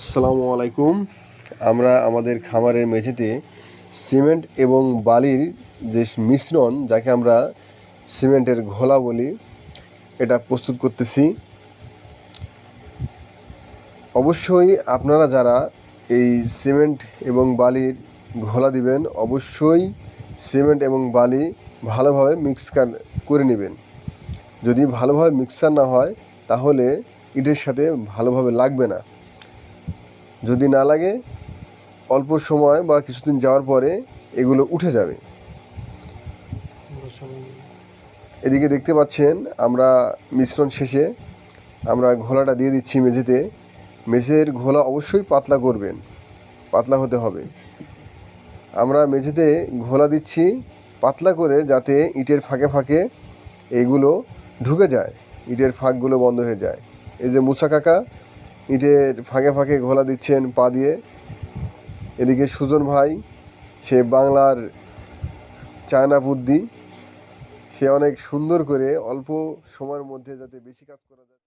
আসসালামু আলাইকুম। আমরা আমাদের খামারের মেঝেতে সিমেন্ট এবং বালির যে মিশ্রণ, যাকে আমরা সিমেন্টের ঘোলা বলি, এটা প্রস্তুত করতেছি। অবশ্যই আপনারা যারা এই সিমেন্ট এবং বালির ঘোলা দিবেন, অবশ্যই সিমেন্ট এবং বালি ভালোভাবে মিক্সকার করে নেবেন। যদি ভালোভাবে মিক্সার না হয়, তাহলে ইটের সাথে ভালোভাবে লাগবে না। যদি না লাগে, অল্প সময় বা কিছুদিন যাওয়ার পরে এগুলো উঠে যাবে। এদিকে দেখতে পাচ্ছেন, আমরা মিশ্রণ শেষে আমরা ঘোলাটা দিয়ে দিচ্ছি মেঝেতে। মেঝের ঘোলা অবশ্যই পাতলা করবেন, পাতলা হতে হবে। আমরা মেঝেতে ঘোলা দিচ্ছি পাতলা করে যাতে ইটের ফাঁকে ফাঁকে এইগুলো ঢুকে যায়, ইটের ফাঁকগুলো বন্ধ হয়ে যায়। এই যে মুসা কাকা ইটের ফাঁকে ফাঁকে ঘোলা দিচ্ছেন পা দিয়ে। এদিকে সুজন ভাই, সে বাংলার চায়না বুদ্ধি। সে অনেক সুন্দর করে অল্প সময়ের মধ্যে যাতে বেশি কাজ করা যায়।